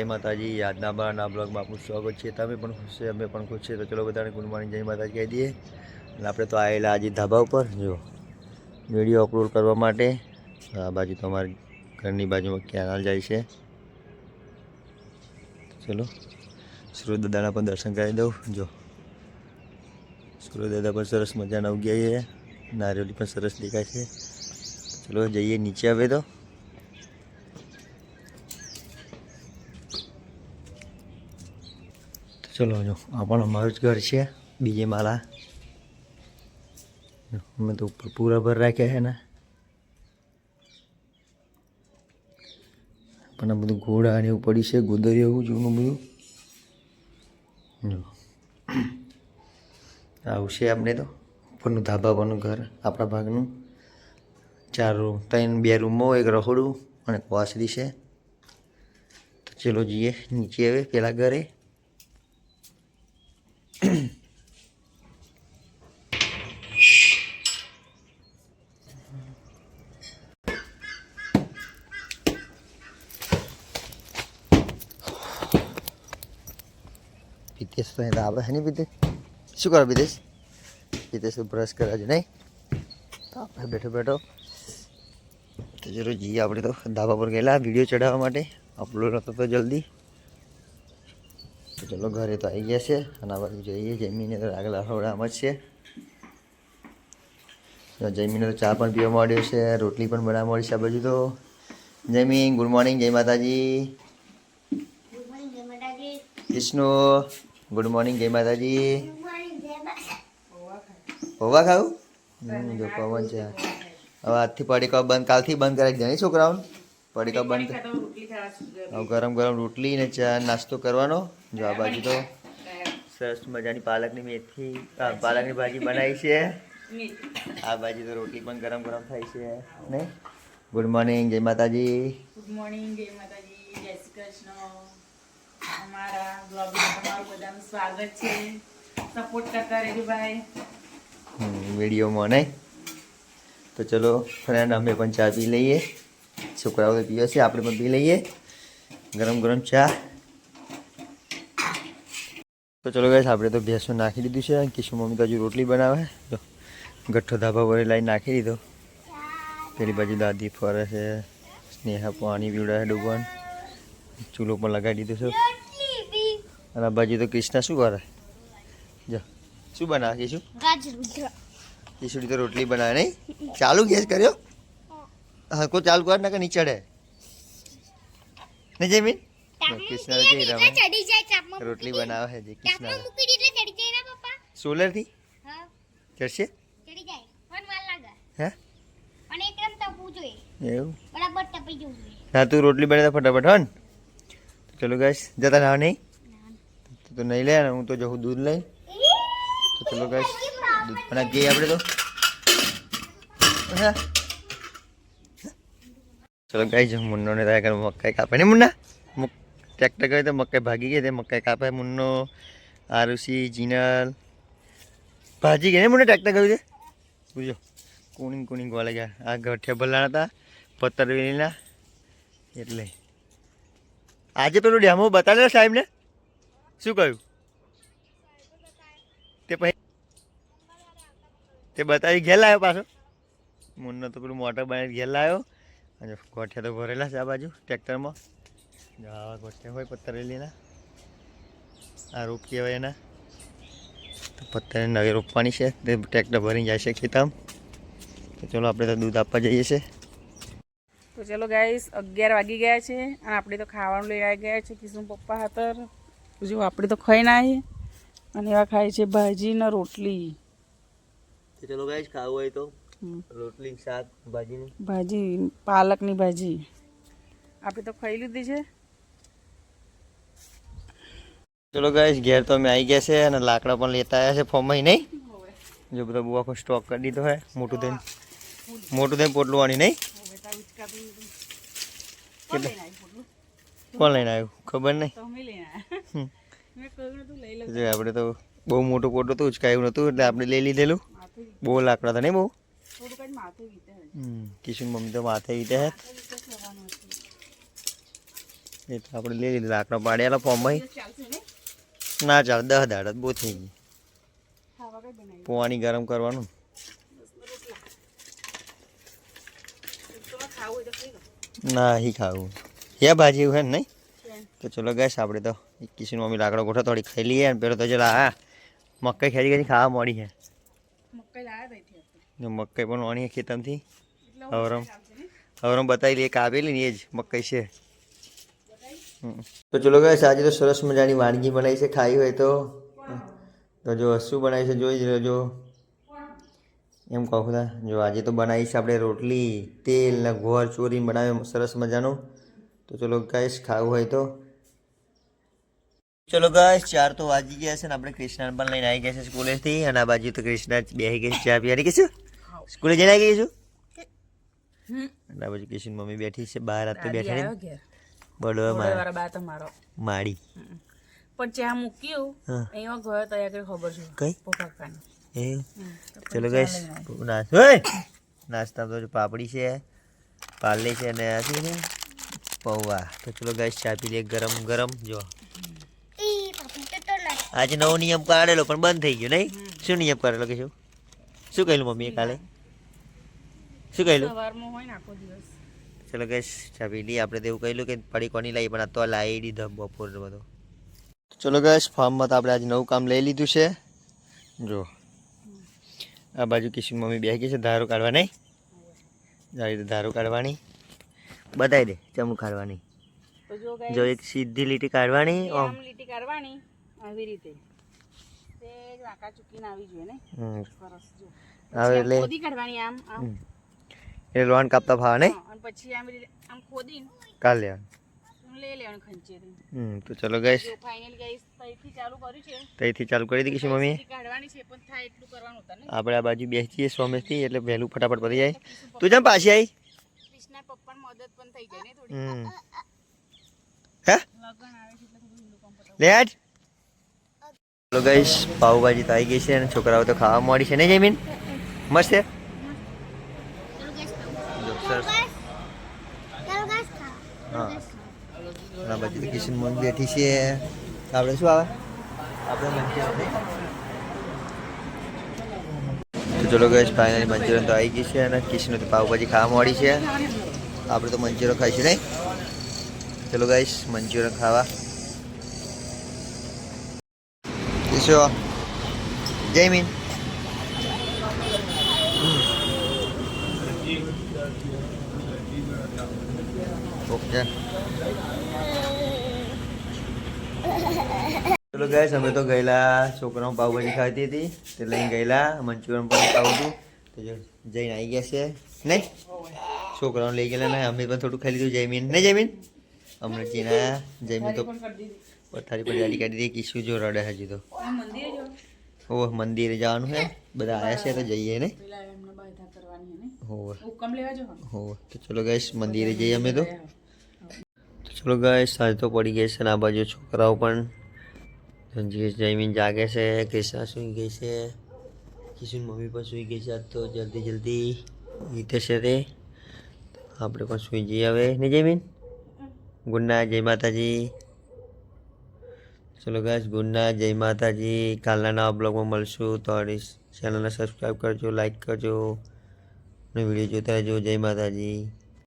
જય માતાજી, આજના બારના બ્લોગમાં આપનું સ્વાગત છે. તમે પણ ખુશ છે, અમે પણ ખુશ છે. તો ચલો બધાને ગુડ મોર્નિંગ, જય માતાજી કહી દઈએ. અને આપણે તો આવેલા આજે ધાબા ઉપર, જો. વીડિયો અપલોડ કરવા માટે. આ બાજુ તમારી ઘરની બાજુમાં કેનાલ જાય છે. ચલો સુરત દાદાના પણ દર્શન કરી દઉં, જો. સુરત દાદા પણ સરસ મજાના ઉગ્યા છે. નારિયેળી પણ સરસ દેખાય છે. ચલો જઈએ નીચે હવે તો. ચલો, જો. આ પણ અમારું જ ઘર છે. બીજે માલા અમે તો ઉપર પૂરા ભર રાખ્યા છે ને. પણ આ બધું ઘોડા ને એવું પડી છે ગોદરી એવું જૂનું બધું. જો. આવું છે આપણે તો. ઉપરનું ધાબા પરનું ઘર, આપણા ભાગનું. ચાર રૂમ, ત્રણ, બે રૂમો, એક રહોડું અને વાસરી છે. તો ચલો જઈએ નીચે હવે, પેલા ઘરે. પિતેશ તો અહીંયા આવે છે ને પિતેશ શું કરો વિદેશ વિદેશ તો બ્રશ કરે છે નહીં આપણે બેઠો બેઠો તો જરૂર જઈએ આપણે તો ધાબા પર ગયેલા વીડિયો ચડાવવા માટે અપલોડ નહોતો તો જલ્દી તો ચલો ઘરે તો આવી ગયા છે અને આ બાજુ જઈએ. જમીને તો આગલા હવડામાં જ છે જમીને તો ચા પણ પીવા મળ્યો છે, રોટલી પણ બનાવવા મળી છે આ બાજુ તો. જમીન ગુડ મોર્નિંગ, જય માતાજી. વિષ્ણુ ગુડ મોર્નિંગ, જય માતાજી. પૌવા ખાવું? જો પવન છે. હવે આજથી પડીકા બંધ, કાલથી બંધ કરાવી દે છોકરાઓને. પડીકા બંધ ગરમ ગરમ રોટલી ને ચા નાસ્તો કરવાનો. જો આ બાજુ તો સરસ મજાની પાલકની મેથી પાલકની ભાજી બનાવી છે. આ બાજુ તો રોટલી પણ ગરમ ગરમ થાય છે ને? ગુડ મોર્નિંગ જય માતાજી. ગુડ મોર્નિંગ જય માતાજી જય શ્રી કૃષ્ણ. અમારા બ્લોગમાં તમારું બધાનું સ્વાગત છે. સપોર્ટ કરતા રહેજો ભાઈ. વિડીયોમાં નહીં તો ચલો ફ્રેન્ડ અમે પણ ચા પી લઈએ. છોકરાઓ તો પીવે છે. આપણે પણ પી લઈએ. ગરમ ગરમ ચા. તો ચલો ગાઈસ આપણે તો ભેંસો નાખી દીધું છે. કિશુ મમ્મી તો હજુ રોટલી બનાવે. જો ગઠ્ઠો ધાબા પર લાવી નાખી દીધો. પેલી બાજુ દાદી ફરે છે. સ્નેહા પાણી પીવડાવે ડૂબવાનું. ચૂલો પણ લગાવી દીધો છે. અને આ બાજુ તો કૃષ્ણા શું કરે? જો શું બનાવે કિશુ? ખીચડી તો રોટલી બનાવે નહીં. ચાલુ ગેસ કર્યો. હલકો ચાલુ કર ને કે નહીં ચડે નહીં જમીન કૃષ્ણ જઈ ચાપમાં રોટલી બનાવે છે જે કૃષ્ણ સોલરથી ચડશે? હે? એવું? હા તું રોટલી બનાવે ફટાફટ હન? ચલો ગાઈસ જતા ના નહીં. તું તો નહીં લે ને હું તો જઉં દૂધ લઈ તો ચલો ગાઈસ દૂધ જઈએ આપણે તો હા. ચલો ગાઈસ મુન્નો ને તારે મકાઈ કાપે ને મુન્ના? ટ્રેક્ટર ગયો તો મકાઈ ભાગી ગઈ, તે મકાઈ કાપે. મુન્નો, આરુષી, જીનલ. ભાજી ગઈ મુન્ને ટ્રેક્ટર કર્યું છે? બુજો કુણી કુણી વાલે ગયા. આ ગઠિયા ભલાણા હતા પત્તરવેલીના એટલે. આજે પેલું ડેમો બતાવ્યો સાહેબને શું કહ્યું? તે પછી તે બતાવી ઘેર લાવ્યો પાછો? મુન્નો તો પેલું મોટર બનાવી ઘેર લાવ્યો. અને ગોઠિયા તો ભરેલા છે આ બાજુ ટ્રેક્ટરમાં. આવા ગોઠિયા હોય પથ્થરેલીના આ રોપ કહેવાય એના. તો પથ્થર નવી રોપવાની છે તે ટ્રેક્ટર ભરીને જાય છે ખેતરમાં તો ચલો આપણે તો દૂધ આપવા જઈએ છીએ. તો ચલો ગાઈસ અગિયાર વાગી ગયા છે અને આપણે તો ખાવાનું લઈ આવી ગયા છે કિશુન પપ્પા હાતર જો આપણે તો ખાઈ ના આવીએ. અને એવા ખાય છે ભાજી ને રોટલી. તો ચલો ગાઈસ ખાવું હોય તો. રોટલી શાક ભાજી ભાજી પાલકની ભાજી. આપણે તો ખાઈ લીધી છે. ચલો ગાઈસ ઘેર તો અમે આવી ગયા છે અને લાકડા પણ લેતા આવ્યા છે ફોર્મમાં નહીં? જો બધો બહુ આખો સ્ટોક કરી દીધો હે મોટું થઈને. મોટું થઈને પોટલું આની નહીં? કોણ લઈને આવ્યું ખબર નહીં? આપણે તો બહુ મોટું પોટલું હતું ઉચકાયું નહોતું એટલે આપણે લઈ લીધેલું. બહુ લાકડા હતા નહીં બહુ? થોડું કઈ માથે વીતે હમ. કિશન મમ્મી તો માથે વીતે હે એ તો આપણે લઈ લીધું લાકડો પાડેલા ફોર્મમાં ચાલશે ને ના ચાલે દહ દાડા બહુ થઈ ગઈ ખાવા કઈ બનાવી પોવાની ગરમ કરવાનું તો ખાવું હોય તો ખાઈ લો ના હી ખાવું હે ભાજી એવું હે ને નહીં છે. તો ચલો ગેસ આપણે તો કિશન મમ્મી લાકડો ગોઠો થોડી ખાઈ લઈએ અને પેલો તો ચલા હા મકાઈ ખેંચી ખેંચી ખાવા મળી છે મકાઈ લાવ્યા ને મકાઈ પણ વાણી ખેતમથી હવરમ. હવરમ બતાવી લઈએ કાપેલી ને એ જ મકાઈ છે. તો ચલો ગેસ આજે તો સરસ મજાની વાનગી બનાવી છે ખાઈ હોય તો. તો જો શું બનાવી છે જોઈ જ લેજો. એમ કહું ખુદા જો આજે તો બનાવી છે આપણે રોટલી તેલ ને ઘોર ચોરી બનાવ્યો સરસ મજાનું. તો ચલો ગાઈસ ખાવું હોય તો. ચલો ગાઈસ ચાર તો વાગી ગયા છે ને આપણે કૃષ્ણા પણ લઈને આવી ગયા છે સ્કૂલેથી અને આ બાજુ તો કૃષ્ણા બેસી ગઈ છે ચા પીવાની. કે શું? સ્કૂલે જઈને આવી ગઈ છું અને આ બાજુ કિશન મમ્મી બેઠી છે બહાર રાતે દાદી બેઠા ને. બડો મારી. માડી પણ ચા મૂક્યું. અહીંયા ગયો તો આગળ ખબર છે. કઈ? પપ્પા એ? ચલો ગાઈસ નાસ્તો ઓય! નાસ્તામાં તો પાપડી છે પાર્લે છે અને આ છે? પૌવા. તો ચલો ગાઈસ ચા પી લે ગરમ ગરમ. જો. આજે નવો નિયમ કાઢેલો પણ બંધ થઈ ગયો નહીં? શું નિયમ કાઢેલો કે શું શું કહેલું મમ્મીએ કાલે? શું કહેલું? ચલો ગાઈસ ચા પી આપણે તેવું કહેલું કે પડી કોની લાવી પણ આ તો લાવી દીધો બપોર બધો. ચલો ગાઈસ ફાર્મમાં તો આપણે આજે નવું કામ લઈ લીધું છે. જો આ બાજુ કિશન મમ્મી બેસી ગઈ છે ધારો કાઢવા નહીં? રીતે ધારો કાઢવાની. બતાવી દે ચમુ કાઢવાની જો એક સીધી લીટી કાઢવાની ઓમ. આમ લીટી કાઢવાની. આવી રીતે. તે જ ચૂકીને આવી જોઈએ ને? સરસ જો. આવે આમ એટલે ખોદી કાઢવાની આમ આમ. એ લોન કાપતા ભાવ અને પછી આમ રીતે આમ ખોદીને કાઢ લેવાનું. લઈ લેવાનું ખંચેરી હમ તો ચલો ગાઈસ ફાઇનલ ગાઈસ તઈથી ચાલુ કર્યું છે. તઈથી ચાલુ કરી દીધી મમ્મીએ. કાઢવાની છે પણ થાય એટલું કરવાનું હતા ને આપણે આ બાજુ બેસીએ સોમેશથી એટલે વહેલું ફટાફટ પડી જાય. તું જેમ પાછી આવી પપ્પા પપ્પાની મદદ પણ થઈ જાય ને થોડી હે? લગન આવે છે એટલે થોડું ઊંડું ગાઈશ પાવભાજી તો આવી ગઈ છે અને છોકરાઓ તો ખાવા મળી છે. ને જમીન મસ્ત છે? હા. બાજુ તો કિશન મોહન બેઠી છે. આપણે શું આવે? આપણે ચલો ગઈશ ફાઇનલી મંચુરિયન તો આવી ગઈ છે અને કિશન તો પાઉભાજી ખાવા મળી છે. આપણે તો મંચુરિયન ખાઈશું, નહીં? ચલો ગાઈશ મંચુરિયન ખાવા. કિશો જયમીન ઓકે ચલો ગાઈસ અમે તો ગયેલા છોકરાઓ પાવભાજી ખાતી હતી, તે લઈને ગયેલા, મંચુરિયન પણ ખાવું હતું. તો જઈને આવી ગયા છે. નહીં? છોકરાઓને લઈ ગયેલા ને અમે પણ થોડું ખાઈ લીધું, જયમીન. નહીં જયમીન? અમને જીના જયમીન તો પથારી પર ગાડી કાઢી દીધી કિશુ જો રડે હજી તો. ઓહ મંદિરે જવાનું છે બધા આવ્યા છે તો જઈએ ને? હે હોવ તો ચલો ગાઈશ મંદિરે જઈએ અમે તો. ચલો ગાઈશ સાંજ તો પડી ગઈ છે ને આ બાજુ છોકરાઓ પણ. જમીન જયમીન જાગે છે ક્રિષ્ના સૂઈ ગઈ છે. કિશન મમ્મી પણ સૂઈ ગઈ છે આજ તો જલ્દી જલ્દી. જીતે છે તે. આપણે પણ સૂઈ જઈએ હવે. ને જયમીન? ગુડ નાઇટ જય માતાજી. ચલો ગાઈસ ગુડ નાઇટ જય માતાજી કાલના નવા બ્લોગમાં મળશું તો ચેનલને સબસ્ક્રાઈબ કરજો લાઈક કરજો અને વીડિયો જોતા રહેજો જય માતાજી